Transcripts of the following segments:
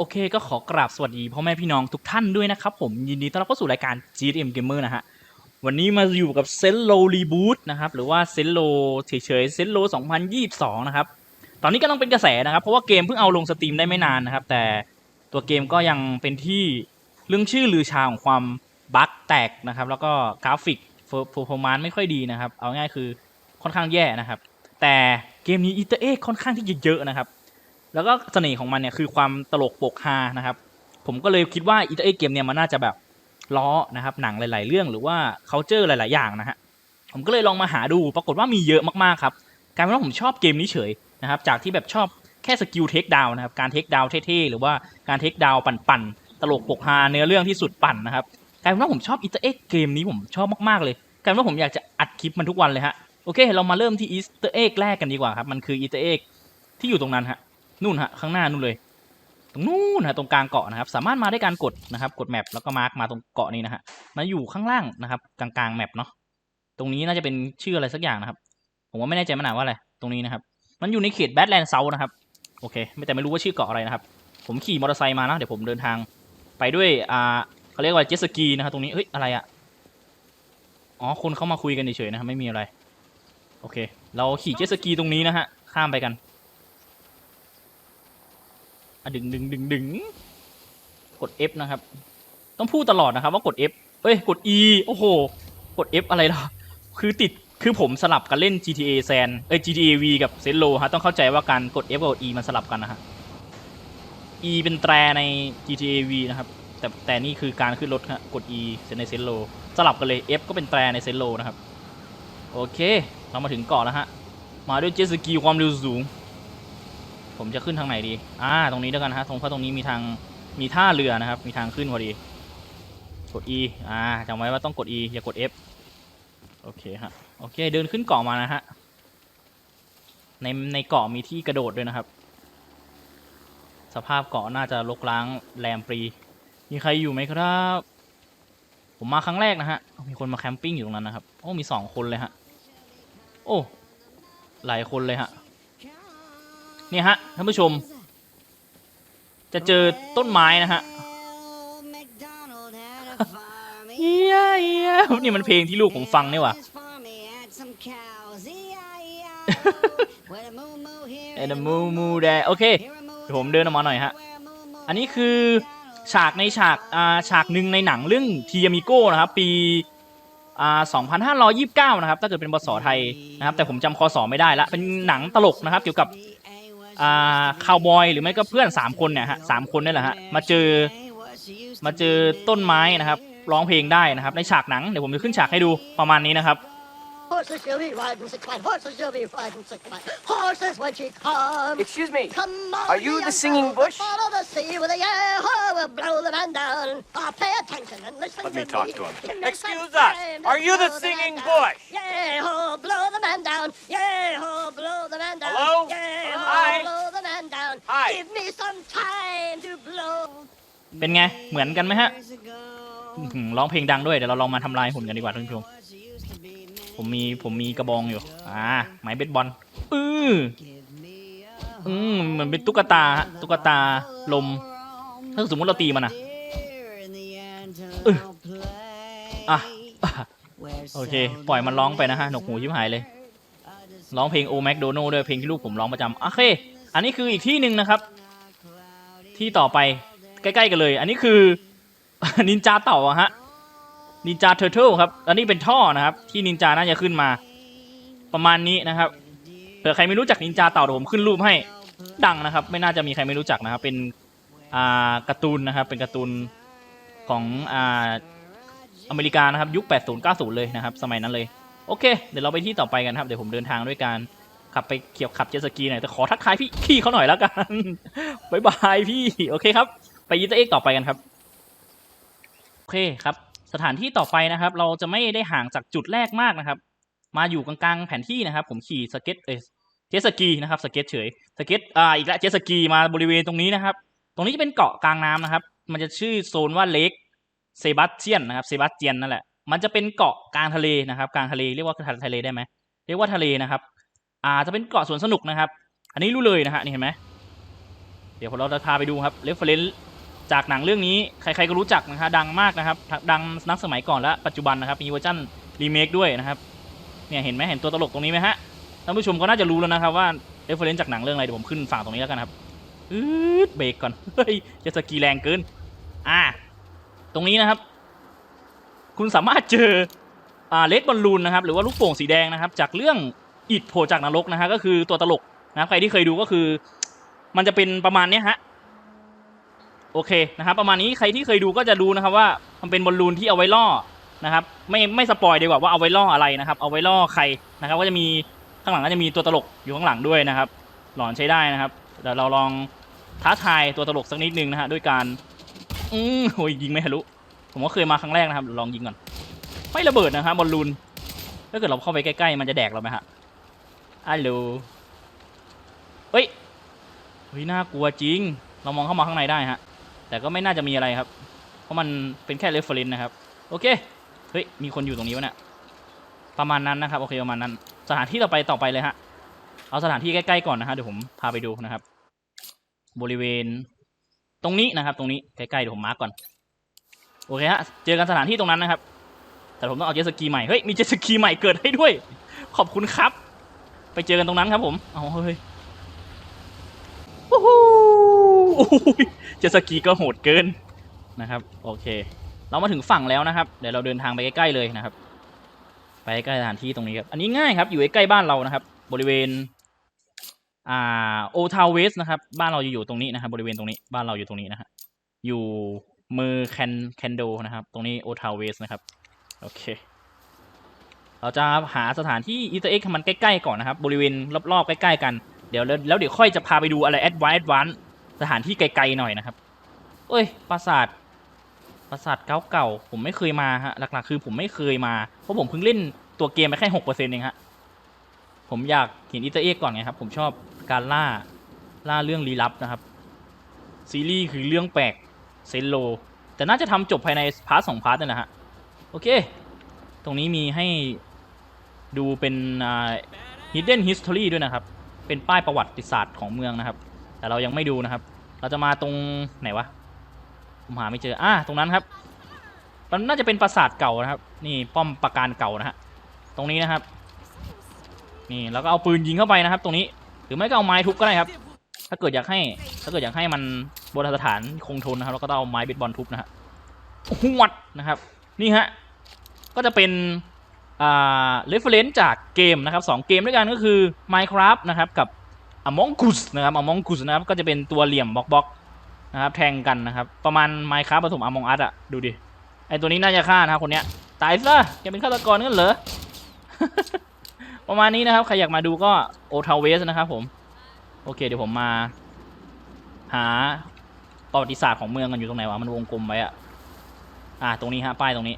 โอเคก็ขอกราบสวัสดีพ่อแม่พี่น้องทุกท่านด้วยนะครับผมยินดีต้อนรับเข้าสู่รายการ GM Gamer นะฮะ วันนี้มาอยู่กับเซนโลรีบูตนะครับ หรือว่าเซนโลเฉยๆเซนโล2022 นะครับ ตอนนี้ก็ต้องเป็นกระแสนะครับ เพราะว่าเกมเพิ่งเอาลงสตรีมได้ไม่นานนะครับ แต่ตัวเกมก็ยังเป็นที่เรื่องชื่อลือชาของความบั๊กแตกนะครับ แล้วก็กราฟิกเฟอร์ฟอร์มานไม่ค่อยดีนะครับ เอาง่ายคือค่อนข้างแย่นะครับ แต่เกมนี้อีเตอร์เอ็กค่อนข้างที่จะเยอะนะครับ แล้วก็เสน่ห์ของมันเนี่ยคือความตลกโปกฮานะครับ ผมก็เลยคิดว่าอีเตอร์เอ็กเกมเนี่ยมันน่าจะแบบล้อนะครับหนังหลาย ๆ เรื่องหรือว่า c u เจอร์หลาย ๆ อย่างนะฮะผมก็เลยลองมาหาดูปรากฏว่ามีเยอะมาก ๆ ครับกลายเป็นว่าผมชอบเกมนี้เฉยนะครับจากที่แบบชอบแค่สกิลเทคดาวนะครับการเทคดาวเท่ๆหรือว่าการเทคดาวปั่นๆตลกโปกฮาเนื้อเรื่องที่สุดปั่นนะครับกลายเป็นว่าผมชอบอีเตอร์เอ็กเกมนี้ผมชอบมากๆเลยกลายเป็นว่าผมอยากจะอัดคลิปมันทุกวันเลยฮะโอเค เรามาเริ่มที่อีสเตอร์เอ็กแรกกันดีกว่าครับมันคืออีสเตอร์เอ็กที่อยู่ตรงนั้นฮะ นู่นฮะข้างหน้านู่นเลย ตรงนู่นฮะตรงกลางเกาะนะครับ สามารถมาได้การกดนะครับ กดแมปแล้วก็มาร์กมาตรงเกาะนี้นะฮะมาอยู่ข้างล่างนะครับ กลางกลางแมปเนาะตรงนี้น่าจะเป็นชื่ออะไรสักอย่างนะครับ ผมว่าไม่แน่ใจมันอ่านว่าอะไรตรงนี้นะครับ มันอยู่ในเขตแบทแลนด์เซานะครับโอเค ไม่แต่ไม่รู้ว่าชื่อเกาะอะไรนะครับ ผมขี่มอเตอร์ไซค์มานะเดี๋ยวผมเดินทางไปด้วยอ่าเขาเรียกว่าเจ็ตสกีนะครับตรงนี้เฮ้ยอะไรอะอ๋อคนเข้ามาคุยกันเฉยๆนะครับไม่มีอะไร โอเค เราขี่เจ็ตสกีตรงนี้นะฮะข้ามไปกัน อะดึงดึงดึงดึงกด F นะครับ ต้องพูดตลอดนะครับ ว่ากด F เอ้ยกด E โอ้โห กด F อะไรล่ะ คือติดคือผมสลับกันเล่น GTA San เอ้ย GTA V กับเซนโลฮะต้องเข้าใจว่าการกด F กับกด E มันสลับกันนะฮะ E เป็นแตรใน GTA V นะครับ แต่แต่นี่คือการขึ้นรถฮะกด E ในเซนโลสลับกันเลย F ก็เป็นแตรในเซนโลนะครับ โอเค เรามาถึงเกาะแล้วฮะ มาด้วยเจสกีความเร็วสูง ผมจะขึ้นทางไหนดี อ่า ตรงนี้แล้วยกันฮะตรงเพราะตรงนี้มีทาง มีท่าเรือนะครับ มีทางขึ้นพอดี กด E อ่าจำไว้ว่าต้องกด E อย่ากด F โอเคฮะ โอเค เดินขึ้นเกาะมานะฮะ ใน ในเกาะมีที่กระโดดด้วยนะครับ สภาพเกาะน่าจะรกร้างแรมปรี มีใครอยู่ไหมครับ ผมมาครั้งแรกนะฮะ มีคนมาแคมปิ้งอยู่ตรงนั้นนะครับ โอ้ มีสองคนเลยฮะ โอ้ หลายคนเลยฮะ เนี่ยฮะท่านผู้ชม จะเจอต้นไม้นะฮะเฮียเฮียนี่มันเพลงที่ลูกผมฟังนี่หว่าเอ็นมูมูแดโอเคเดี๋ยวผมเดินออกมาหน่อยฮะ อันนี้คือฉากในฉากอ่าฉากหนึ่งในหนังเรื่องทียามิโก้นะครับ ปีอ่า2529 นะครับ ถ้าเกิดเป็นภาษาไทยนะครับ แต่ผมจำคอสอไม่ได้ละ เป็นหนังตลกนะครับ เกี่ยวกับ อ่าคาวบอยหรือไม่ก็เพื่อน3คนเนี่ยฮะสามคนนี่แหละฮะมาเจอมาเจอต้นไม้นะครับร้องเพลงได้นะครับในฉากหนังเดี๋ยวผมจะขึ้นฉากให้ดูประมาณนี้นะครับ Horses shall be riding six by horses shall be riding six by horses when she comes. Excuse me. Come on, Are you the young singing fellow, bush? Follow the sea with a yeah, ho, we'll blow the man down. Oh, pay attention and listen Let to me talk to him. Give me Excuse some us. time Are to you the blow man singing down. bush? Yeah, ho, blow the man down. Yeah, ho, blow the man down. Hello? Yeah, ho, Hi. blow the man down. Hi. Give me some time to blow. เป็นไง เหมือนกันไหมฮะอื้อหือร้องเพลงดังด้วย เดี๋ยวเราลองมาทำลายหุ่นกันดีกว่าท่านผู้ชม ผมมีผมมีกระบองอยู่ อ่าไม้เบสบอลอืออืมเหมือนเป็นตุ๊กตาฮะตุ๊กตาลม ถ้าสมมติเราตีมันอะอึอะโอเค ปล่อยมันร้องไปนะฮะ หนกหูชิบหายเลย ร้องเพลงโอแมคโดนัลด้วยเพลงที่ลูกผมร้องประจำโอเค อันนี้คืออีกที่หนึ่งนะครับ ที่ต่อไปใกล้ ๆ กันเลย อันนี้คือนินจาเต่าอะฮะ นินจาเทอร์เทิลครับ อันนี้เป็นท่อนะครับ ที่นินจาน่าจะขึ้นมา ประมาณนี้นะครับเผื่อใครไม่รู้จักนินจาเต่าเดี๋ยวผมขึ้นรูปให้ดังนะครับ ไม่น่าจะมีใครไม่รู้จักนะครับ เป็นอ่าการ์ตูนนะครับ เป็นการ์ตูนของอ่าอเมริกานะครับ ยุค 80 90 เลยนะครับ สมัยนั้นเลย โอเค เดี๋ยวเราไปที่ต่อไปกันครับ เดี๋ยวผมเดินทางด้วยการขับไปเขี่ยวขับเจ็ตสกีหน่อย แต่ขอทักทายพี่พี่เขาหน่อยแล้วกันบายบายพี่ โอเคครับ ไปยีตเอ็กต่อไปกันครับ โอเคครับ สถานที่ต่อไปนะครับ เราจะไม่ได้ห่างจากจุดแรกมากนะครับ มาอยู่กลางๆแผนที่นะครับ ผมขี่สเก็ตเออเจสกีนะครับสเก็ตเฉยสเก็ตอ่าอีกแล้วเจสกีมาบริเวณตรงนี้นะครับ ตรงนี้จะเป็นเกาะกลางน้ำนะครับ มันจะชื่อโซนว่าเลกเซบาสเตียนนะครับเซบาสเตียนนั่นแหละมันจะเป็นเกาะกลางทะเลนะครับกลางทะเลเรียกว่าทะเลได้ไหมเรียกว่าทะเลนะครับ อ่าจะเป็นเกาะสวนสนุกนะครับ อันนี้รู้เลยนะฮะนี่เห็นไหมเดี๋ยวเราจะพาไปดูครับเรฟเฟรนซ์ จากหนังเรื่องนี้ใครๆก็รู้จักนะฮะดังมากนะครับ ดังนักสมัยก่อนและปัจจุบันนะครับมีเวอร์ชันรีเมคด้วยนะครับเนี่ยเห็นไหมเห็นตัวตลกตรงนี้ไหมฮะท่านผู้ชมก็น่าจะรู้แล้วนะครับว่าเรฟเฟรนซ์จากหนังเรื่องอะไรเดี๋ยวผมขึ้นฝั่งตรงนี้แล้วกันครับอืดเบรกก่อนเฮ้ยจะสกีแรงเกินอ่าตรงนี้นะครับ คุณสามารถเจออ่าเลดบอลลูนนะครับหรือว่าลูกโป่งสีแดงนะครับ จากเรื่องอิดโผล่จากนรกนะฮะก็คือตัวตลกนะครับใครที่เคยดูก็คือ มันจะเป็นประมาณเนี้ยฮะ โอเคนะครับ ประมาณนี้ใครที่เคยดูก็จะรู้นะครับว่ามันเป็นบอลลูนที่เอาไว้ล่อนะครับ ไม่ไม่สปอยดีกว่าว่าเอาไว้ล่ออะไรนะครับ เอาไว้ล่อใครนะครับ ก็จะมีข้างหลังก็จะมีตัวตลกอยู่ข้างหลังด้วยนะครับ หลอนใช้ได้นะครับเดี๋ยวเราลองท้าทายตัวตลกสักนิดนึงนะฮะด้วยการอืมโอ้ยยิงไม่ทะลุผมก็เคยมาครั้งแรกนะครับลองยิงก่อนไม่ระเบิดนะครับบอลลูนถ้าเกิดเราเข้าไปใกล้ๆมันจะแดกเราไหมฮะอัลโหลเฮ้ยเฮ้ยน่ากลัวจริง เรามองเข้ามาข้างในได้ฮะ แต่ก็ไม่น่าจะมีอะไรครับ เพราะมันเป็นแค่เรฟเฟรนซ์นะครับ โอเค เฮ้ย มีคนอยู่ตรงนี้วะเนี่ย ประมาณนั้นนะครับ โอเค ประมาณนั้น สถานที่ต่อไปต่อไปเลยฮะ เอาสถานที่ใกล้ๆก่อนนะฮะ เดี๋ยวผมพาไปดูนะครับ บริเวณ ตรงนี้นะครับ ตรงนี้ ใกล้ๆ เดี๋ยวผมมาร์กก่อน โอเคฮะ เจอกันสถานที่ตรงนั้นนะครับ แต่ผมต้องเอาเจสกีใหม่ เฮ้ย มีเจสกีใหม่เกิดให้ด้วย ขอบคุณครับ ไปเจอกันตรงนั้นครับผม เอาเฮ้ยโอ้ โหโอ้โหเจสกีก็โหดเกินนะครับ โอเค เรามาถึงฝั่งแล้วนะครับ เดี๋ยวเราเดินทางไปใกล้ๆเลยนะครับ ไปใกล้สถานที่ตรงนี้ครับ อันนี้ง่ายครับ อยู่ใกล้บ้านเรานะครับ บริเวณ อ่าโอทาวเวสนะครับ บ้านเราอยู่ตรงนี้นะครับ บริเวณตรงนี้ บ้านเราอยู่ตรงนี้นะฮะ อยู่มือแคนแคนโดนะครับ ตรงนี้โอทาวเวสนะครับ โอเค เราจะหาสถานที่อีเตอร์เอ็กมันใกล้ๆก่อนนะครับ บริเวณรอบๆใกล้ๆกัน เดี๋ยวแล้วเดี๋ยวค่อยจะพาไปดูอะไรแอดวานแอดวานซ์ สถานที่ไกลๆหน่อยนะครับ เอ้ย ปราสาท ปราสาทเก่าๆ ผมไม่เคยมาฮะ หลักๆ คือผมไม่เคยมา เพราะผมเพิ่งเล่นตัวเกมไปแค่หกเปอร์เซ็นต์เองฮะ ผมอยากเห็นอีเตอร์เอ็กก่อนไงครับ ผมชอบการล่า ล่าเรื่องลี้ลับนะครับ ซีรีส์คือเรื่องแปลกเซนโล แต่น่าจะทำจบภายในพาร์ทสองพาร์ทนั่นแหละฮะ โอเค ตรงนี้มีให้ดูเป็น hidden history ด้วยนะครับ เป็นป้ายประวัติศาสตร์ของเมืองนะครับ แต่เรายังไม่ดูนะครับ เราจะมาตรงไหนวะผมหาไม่เจออ่าตรงนั้นครับ มันน่าจะเป็นปราสาทเก่านะครับ นี่ป้อมปราการเก่านะฮะตรงนี้นะครับ นี่แล้วก็เอาปืนยิงเข้าไปนะครับ ตรงนี้หรือไม่ก็เอาไม้ทุบก็ได้ครับ ถ้าเกิดอยากให้ ถ้าเกิดอยากให้มันโบราณสถานคงทนนะครับเราก็ต้องเอาไม้เบสบอลทุบนะฮะหวดนะครับ นี่ฮะก็จะเป็นอ่า reference จากเกมนะครับสองเกมด้วยกันก็คือ Minecraft นะครับกับ Among Us นะครับ Among Us นะครับก็จะเป็นตัวเหลี่ยมบล็อกบล็อกนะครับแทงกันนะครับ ประมาณ Minecraft ผสม Among Us อะดูดิไอตัวนี้น่าจะฆ่านะครับคนเนี้ยตายซะแกเป็นฆาตกรกันเหรอประมาณนี้นะครับใครอยากมาดูก็โอทาวเวสนะครับผมโอเคเดี๋ยวผมมา หาประวัติศาสตร์ของเมืองกันอยู่ตรงไหนวะมันวงกลมไว้อะอ่าตรงนี้ฮะป้ายตรงนี้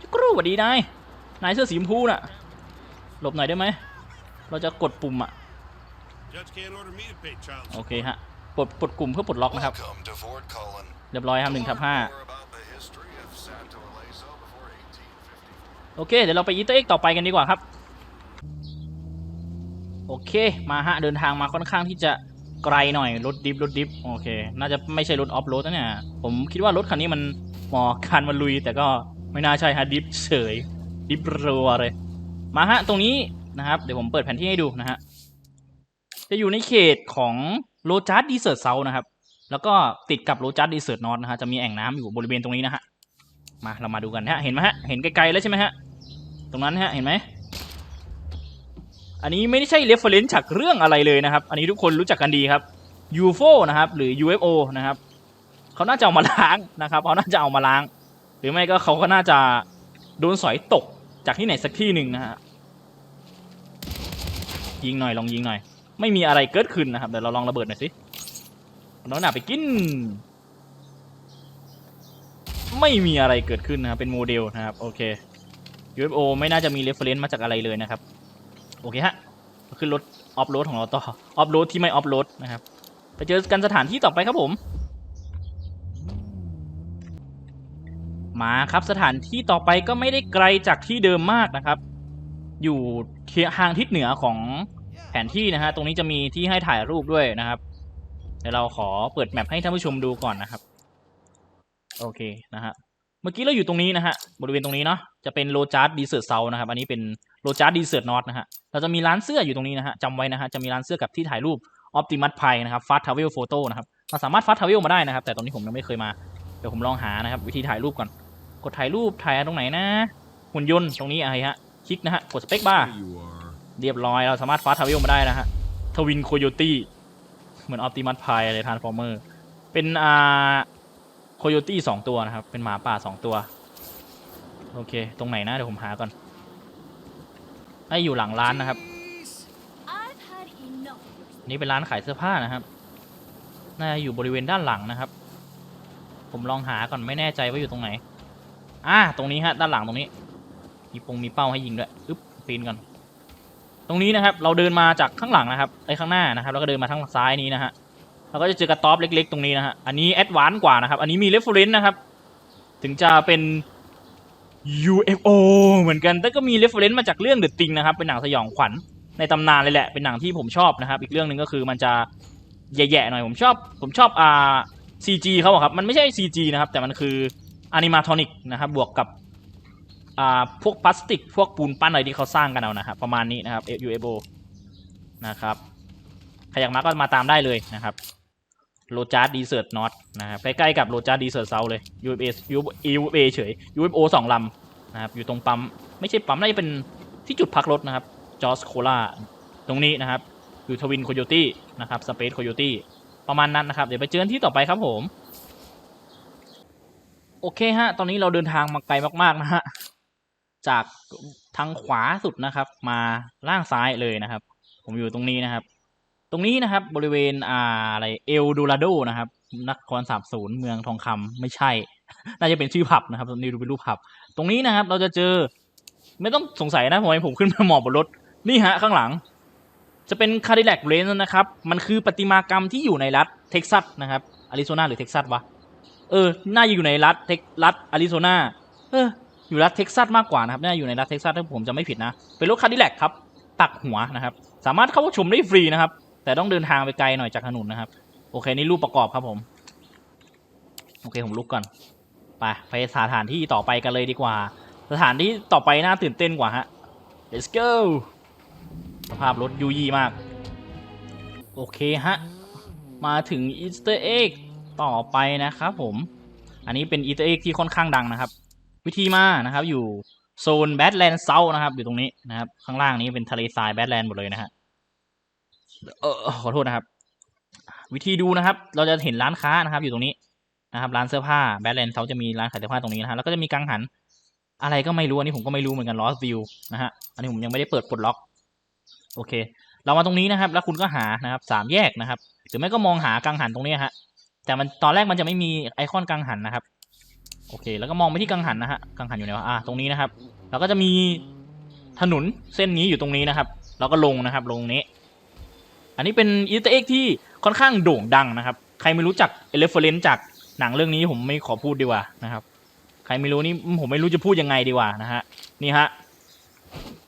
จุกรูสวัสดีนายนายเสื้อสีชมพูน่ะหลบหน่อยได้ไหมเราจะกดปุ่มอะ Judge can't order me to pay child โอ support. เคฮะปลดปลดกลุ่มเพื่อปลดล็อกนะครับ Welcome to Fort Cullen. เรียบร้อยครับหนึ่งทับห้า Learn more about the history of Santo Ileso before 1854. โอเค เดี๋ยวเราไปอีเตอร์เอ็กต่อไปกันดีกว่าครับ โอเค มาฮะ เดินทางมาค่อนข้างที่จะไกลหน่อย รถดิฟรถดิฟโอเค น่าจะไม่ใช่รถออฟโรดนะเนี่ย ผมคิดว่ารถคันนี้มันเหมาะกับการมาลุย แต่ก็ไม่น่าใช่ฮะดิฟเฉยดิฟรัวเลย มาฮะ ตรงนี้นะครับ เดี๋ยวผมเปิดแผนที่ให้ดูนะฮะ จะอยู่ในเขตของโรจัสดีเซอร์ตเซานะครับ แล้วก็ติดกับโรจัสดีเซอร์ตนอตนะฮะจะมีแอ่งน้ำอยู่บริเวณตรงนี้นะฮะมาเรามาดูกันนะฮะเห็นไหมฮะเห็นไกลๆแล้วใช่ไหมฮะตรงนั้นฮะเห็นไหมอันนี้ไม่ได้ใช่ reference จากเรื่องอะไรเลยนะครับ อันนี้ทุกคนรู้จักกันดีครับ UFO นะครับหรือ UFO นะครับเขาน่าจะเอามาล้างนะครับเขาน่าจะเอามาล้าง หรือไม่ก็เขาก็น่าจะโดนสอยตกจากที่ไหนสักที่หนึ่งนะฮะยิงหน่อยลองยิงหน่อย ไม่มีอะไรเกิดขึ้นนะครับเดี๋ยวเราลองระเบิดหน่อยสิน้องหนาไปกิน ไม่มีอะไรเกิดขึ้นนะครับเป็นโมเดลนะครับโอเค UFO ไม่น่าจะมี reference มาจากอะไรเลยนะครับ โอเคฮะขึ้นรถออฟโรดของเราต่อออฟโรดที่ไม่ออฟโรดนะครับไปเจอกันสถานที่ต่อไปครับผมมาครับสถานที่ต่อไปก็ไม่ได้ไกลจากที่เดิมมากนะครับ อยู่ทางทิศเหนือของ แผนที่นะฮะตรงนี้จะมีที่ให้ถ่ายรูปด้วยนะครับเดี๋ยวเราขอเปิดแมปให้ท่านผู้ชมดูก่อนนะครับ โอเคนะฮะเมื่อกี้เราอยู่ตรงนี้นะฮะบริเวณตรงนี้เนาะจะเป็นโลจาร์ดดีเซอร์เซานะครับ อันนี้เป็นโลจาร์ดดีเซอร์นอตนะฮะเราจะมีร้านเสื้ออยู่ตรงนี้นะฮะจำไว้นะฮะจะมีร้านเสื้อกับที่ถ่ายรูปออ t ติมัสไพนะครับฟาสทาวเวลโฟโต้นะครับเราสามารถฟาสทาวเวลมาได้นะครับ แต่ตรงนี้ผมยังไม่เคยมาเดี๋ยวผมลองหานะครับ วิธีถ่ายรูปก่อน กดถ่ายรูปถ่ายตรงไหนนะ หุ่นยนต์ตรงนี้อะไรฮะคลิกนะฮะกดสเปคบาร์ เรียบร้อยเราสามารถฟาสทาวเวลมาได้นะฮะทวินโคโยตี้เหมือนออ t ติมัสไพเลยทานฟอร์เมอร์เป็นอ่าโคโยตี้สองตัวนะครับ เป็นหมาป่าสองตัว โอเค ตรงไหนนะเดี๋ยวผมหาก่อนไอ้อยู่หลังร้านนะครับ นี่เป็นร้านขายเสื้อผ้านะครับ น่าจะอยู่บริเวณด้านหลังนะครับ ผมลองหาก่อนไม่แน่ใจว่าอยู่ตรงไหน อ่า ตรงนี้ฮะ ด้านหลังตรงนี้ มีปงมีเป้าให้ยิงด้วย อึ๊บปีนก่อน ตรงนี้นะครับ เราเดินมาจากข้างหลังนะครับไอ้ข้างหน้านะครับ แล้วก็เดินมาทางซ้ายนี้นะฮะเราก็จะเจอกระต๊อบเล็ก ๆ ตรงนี้นะฮะอันนี้แอดวานซ์กว่านะครับ อันนี้มีเรฟเฟรนซ์นะครับ ถึงจะเป็น UFO เหมือนกัน แต่ก็มีเรฟเฟรนซ์มาจากเรื่อง The Thing นะครับ เป็นหนังสยองขวัญในตำนานเลยแหละ เป็นหนังที่ผมชอบนะครับ อีกเรื่องหนึ่งก็คือมันจะแย่ๆหน่อย ผมชอบ ผมชอบอ่า CG เขาอะครับ มันไม่ใช่ CG นะครับ แต่มันคืออนิมาทอนิกนะครับ บวกกับ อ่าพวกพลาสติก พวกปูนปั้นอะไรที่เขาสร้างกันเอานะครับประมาณนี้นะครับ UFO นะครับใครอยากมาก็มาตามได้เลยนะครับโลจาร์ดดีเซอร์ตนอตนะครับใกล้ๆกับโลจาร์ดดีเซอร์เซาเลย UFA UFA เฉย UFO สองลำนะครับอยู่ตรงปั๊ม ไม่ใช่ปั๊มน่าจะเป็นที่จุดพักรถนะครับจอสโคลาตรงนี้นะครับ อยู่ทวินโคโยตี้นะครับสเปซโคโยตี้ประมาณนั้นนะครับ เดี๋ยวไปเจอที่ต่อไปครับผม โอเคฮะ ตอนนี้เราเดินทางมาไกลมากๆนะฮะ จากทางขวาสุดนะครับ มาล่างซ้ายเลยนะครับ ผมอยู่ตรงนี้นะครับ ตรงนี้นะครับบริเวณอ่าอะไรเอลโดราโดนะครับนครสาบศูนย์เมืองทองคำไม่ใช่ น่าจะเป็นชื่อผับนะครับตรงนี้ดูเป็นรูปผับ ตรงนี้นะครับ เราจะเจอ ไม่ต้องสงสัยนะผมให้ผมขึ้นมาหมอบบนรถนี่ฮะข้างหลัง จะเป็นคาร์ดิแลกเรนนะครับ มันคือประติมากรรมที่อยู่ในรัฐเท็กซัสนะครับอาริโซนาหรือเท็กซัสวะเออน่าจะอยู่ในรัฐเท็กรัฐอาริโซนาเออ อยู่รัฐเท็กซัสมากกว่านะครับน่าอยู่ในรัฐเท็กซัสถ้าผมจะไม่ผิดนะ เป็นรถคาดิแลกครับ ตักหัวนะครับ สามารถเข้าชมได้ฟรีนะครับ แต่ต้องเดินทางไปไกลหน่อยจากถนนนะครับ โอเค นี่รูปประกอบครับผม โอเค ผมลุกก่อน ไป ไปสถานที่ต่อไปกันเลยดีกว่า สถานที่ต่อไปน่าตื่นเต้นกว่าฮะ let's go สภาพรถยูยี่มาก โอเคฮะ มาถึงอีสเตอร์เอ็กต่อไปนะครับผม อันนี้เป็นอีสเตอร์เอ็กที่ค่อนข้างดังนะครับ วิธีมานะครับ อยู่โซนแบทแลนด์เซานะครับ อยู่ตรงนี้นะครับ ข้างล่างนี้เป็นทะเลทรายแบทแลนด์หมดเลยนะฮะเออขอโทษนะครับ วิธีดูนะครับ เราจะเห็นร้านค้านะครับ อยู่ตรงนี้นะครับ ร้านเสื้อผ้าแบทแลนด์เขาจะมีร้านขายเสื้อผ้าตรงนี้นะฮะแล้วก็จะมีกังหัน อะไรก็ไม่รู้อันนี้ผมก็ไม่รู้เหมือนกัน lost view นะฮะอันนี้ผมยังไม่ได้เปิดปลดล็อก โอเค เรามาตรงนี้นะครับ แล้วคุณก็หานะครับสามแยกนะครับ หรือไม่ก็มองหากังหันตรงนี้ฮะแต่มันตอนแรกมันจะไม่มีไอคอนกังหันนะครับ โอเค แล้วก็มองไปที่กังหันนะฮะ กังหันอยู่ไหนวะ อ่า ตรงนี้นะครับแล้วก็จะมีถนนเส้นนี้อยู่ตรงนี้นะครับแล้วก็ลงนะครับ ลงนี้ อันนี้เป็นอีสเตอร์เอ็กที่ค่อนข้างโด่งดังนะครับ ใครไม่รู้จักเอเลฟเฟรนจากหนังเรื่องนี้ผมไม่ขอพูดดีกว่านะครับ ใครไม่รู้นี่ผมไม่รู้จะพูดยังไงดีกว่านะฮะ นี่ฮะ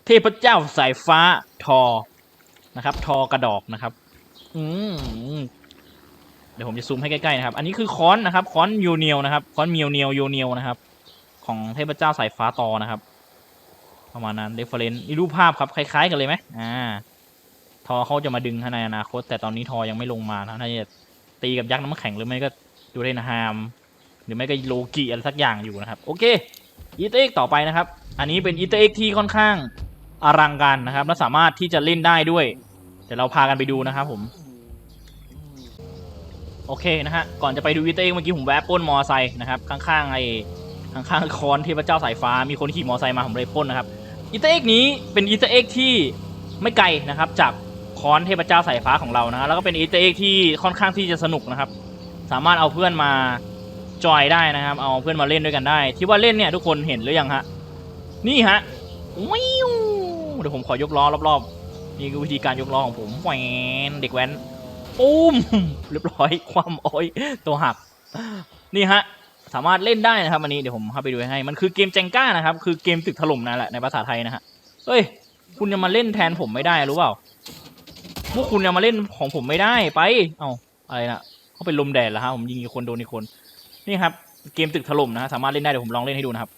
เทพเจ้าสายฟ้าทอ นะครับ ทอกระดอกนะครับ อืม ดี๋ยวผมจะซูมให้ใกล้ๆนะครับ อันนี้คือค้อนนะครับค้อนยูเนียวนะครับค้อนเมียวเนียวโยเนียวนะครับ ของเทพเจ้าสายฟ้าตอนะครับ ประมาณนั้นเรฟเฟรนซ์นี่รูปภาพครับคล้าย ๆ กันเลยไหมอ่า ทอเขาจะมาดึงในอนาคต แต่ตอนนี้ทอยังไม่ลงมานะน่าจะตีกับยักษ์น้ำแข็งหรือไม่ก็ดูเรนฮาม หรือไม่ก็โลกิอะไรสักอย่างอยู่นะครับ โอเคอีเต็กต่อไปนะครับ อันนี้เป็นอีเต็กที่ค่อนข้างอลังการนะครับ และสามารถที่จะเล่นได้ด้วยเดี๋ยวเราพากันไปดูนะครับผม โอเคนะฮะ ก่อนจะไปดูอีเตอร์เอ็กเมื่อกี้ผมแวะป้นมอไซค์นะครับ ข้างๆไอ้ข้างๆคอนเทพเจ้าสายฟ้ามีคนขี่มอไซค์มาผมเลยป้นนะครับอีเตอร์เอ็กนี้เป็นอีเตอร์เอ็กที่ไม่ไกลนะครับจากคอนเทพเจ้าสายฟ้าของเรานะฮะแล้วก็เป็นอีเตอร์เอ็กที่ค่อนข้างที่จะสนุกนะครับ สามารถเอาเพื่อนมาจอยได้นะครับ เอาเพื่อนมาเล่นด้วยกันได้ ที่ว่าเล่นเนี่ยทุกคนเห็นหรือยังฮะนี่ฮะวิวเดี๋ยวผมขอยกล้อรอบๆนี่คือวิธีการยกล้อของผมแหวนเด็กแว้น ปุ้มเรียบร้อยความอ้อยตัวหัก นี่ฮะสามารถเล่นได้นะครับอันนี้เดี๋ยวผมเข้าไปดูให้ มันคือเกมแจงก้านะครับ คือเกมตึกถล่มนั่นแหละในภาษาไทยนะฮะเฮ้ย คุณจะมาเล่นแทนผมไม่ได้รู้เปล่าพวกคุณจะมาเล่นของผมไม่ได้ไป เอาอะไรนะเขาเป็นลมแดดแล้วฮะผมยิงอีกคนโดนอีกคน นี่ครับเกมตึกถล่มนะฮะสามารถเล่นได้เดี๋ยวผมลองเล่นให้ดูนะครับ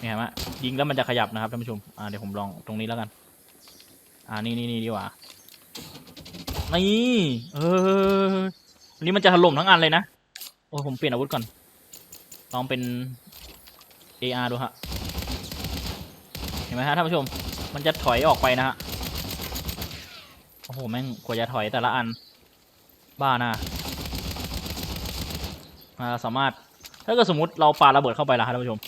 นี่ครับฮะยิงแล้วมันจะขยับนะครับท่านผู้ชมอ่าเดี๋ยวผมลองตรงนี้แล้วกัน อ่านี่นี่นี่ดีกว่า นี่เอออันนี้มันจะถล่มทั้งอันเลยนะ โอ้ผมเปลี่ยนอาวุธก่อน ลองเป็น AR ดูฮะ เห็นไหมฮะท่านผู้ชม มันจะถอยออกไปนะฮะ โอ้โห แม่งกว่าจะถอยแต่ละอัน บ้านะอ่าสามารถ ถ้าเกิดสมมติเราปาระเบิดเข้าไปล้วครับท่านผู้ชม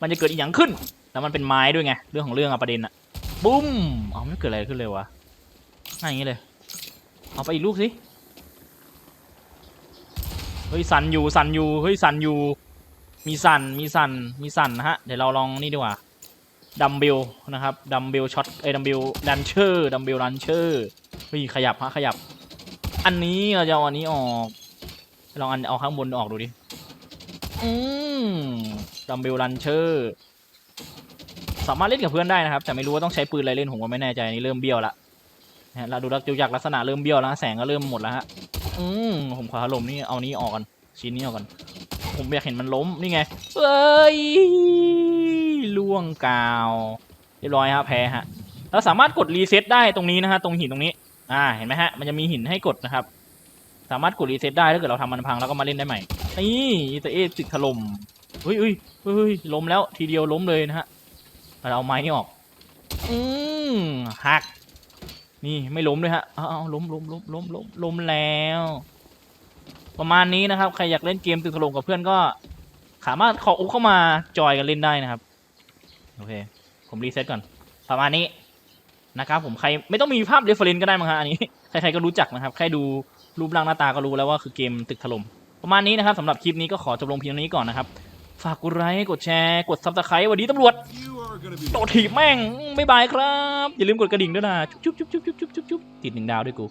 มันจะเกิดอีกอย่างขึ้น แล้วมันเป็นไม้ด้วยไง เรื่องของเรื่องอะประเด็นอะบุ้มเอไม่เกิดอะไรขึ้นเลยวะง่ายอย่างนี้เลย เอาไปอีกลูกสิ เฮ้ยสันอยู่สันอยู่เฮ้ยสันอยู่ มีสันมีสันมีสันนะฮะ เดี๋ยวเราลองนี่ดีกว่าดัมเบลนะครับดัมเบลช็อตเอ้ดัมเบลดันเชอร์ดัมเบลดันเชอร์เฮ้ยขยับฮะขยับ อันนี้เราจะเอาอันนี้ออกลองอันเอาข้างบนออกดูดิอืมดัมเบลลันเชอร์สามารถเล่นกับเพื่อนได้นะครับ แต่ไม่รู้ว่าต้องใช้ปืนอะไรเล่นผมก็ไม่แน่ใจนี่เริ่มเบี้ยวละ นะเราดูดูจากลักษณะเริ่มเบี้ยวแล้วแสงก็เริ่มหมดแล้วฮะอืมผมขอถล่มนี่เอานี้ออกก่อนชิ้นนี้ออกก่อนผมอยากเห็นมันล้มนี่ไงเอ้ยล่วงกาวเรียบร้อยฮะแพ้ฮะเราสามารถกดรีเซ็ตได้ตรงนี้นะฮะตรงหินตรงนี้อ่าเห็นไหมฮะมันจะมีหินให้กดนะครับ สามารถกดรีเซ็ตได้ถ้าเกิดเราทำมันพังแล้วก็มาเล่นได้ใหม่นี่อีเตเอตึกถล่มเฮ้ยเฮ้ยเฮ้ยล้มแล้วทีเดียวล้มเลยนะฮะเราเอาไม้นี่ออกอืมหัก นี่ไม่ล้มเลยฮะเอาเอาล้มล้มล้มล้มล้มล้มแล้ว ประมาณนี้นะครับ ใครอยากเล่นเกมตึกถล่มกับเพื่อนก็ สามารถขออุเข้ามาจอยกันเล่นได้นะครับ โอเค ผมรีเซ็ตก่อน ประมาณนี้นะครับผมใครไม่ต้องมีภาพเรฟเฟรนก็ได้มั้งฮะอันนี้ใครๆก็รู้จักนะครับ แค่ดูรูปร่างหน้าตาก็รู้แล้วว่าคือเกมตึกถล่มประมาณนี้นะครับสำหรับคลิปนี้ก็ขอจบลงเพียงเท่านี้ก่อนนะครับ ฝากกดไลค์กดแชร์ กดซับสไครต์วันนี้ตำรวจ โดดถีบแม่งบ๊ายบายครับ อย่าลืมกดกระดิ่งด้วยนะจุ๊บจุ๊บจุ๊บจุ๊บจุ๊บจุ๊บจุ๊บติดหนึ่งดาวด้วยกู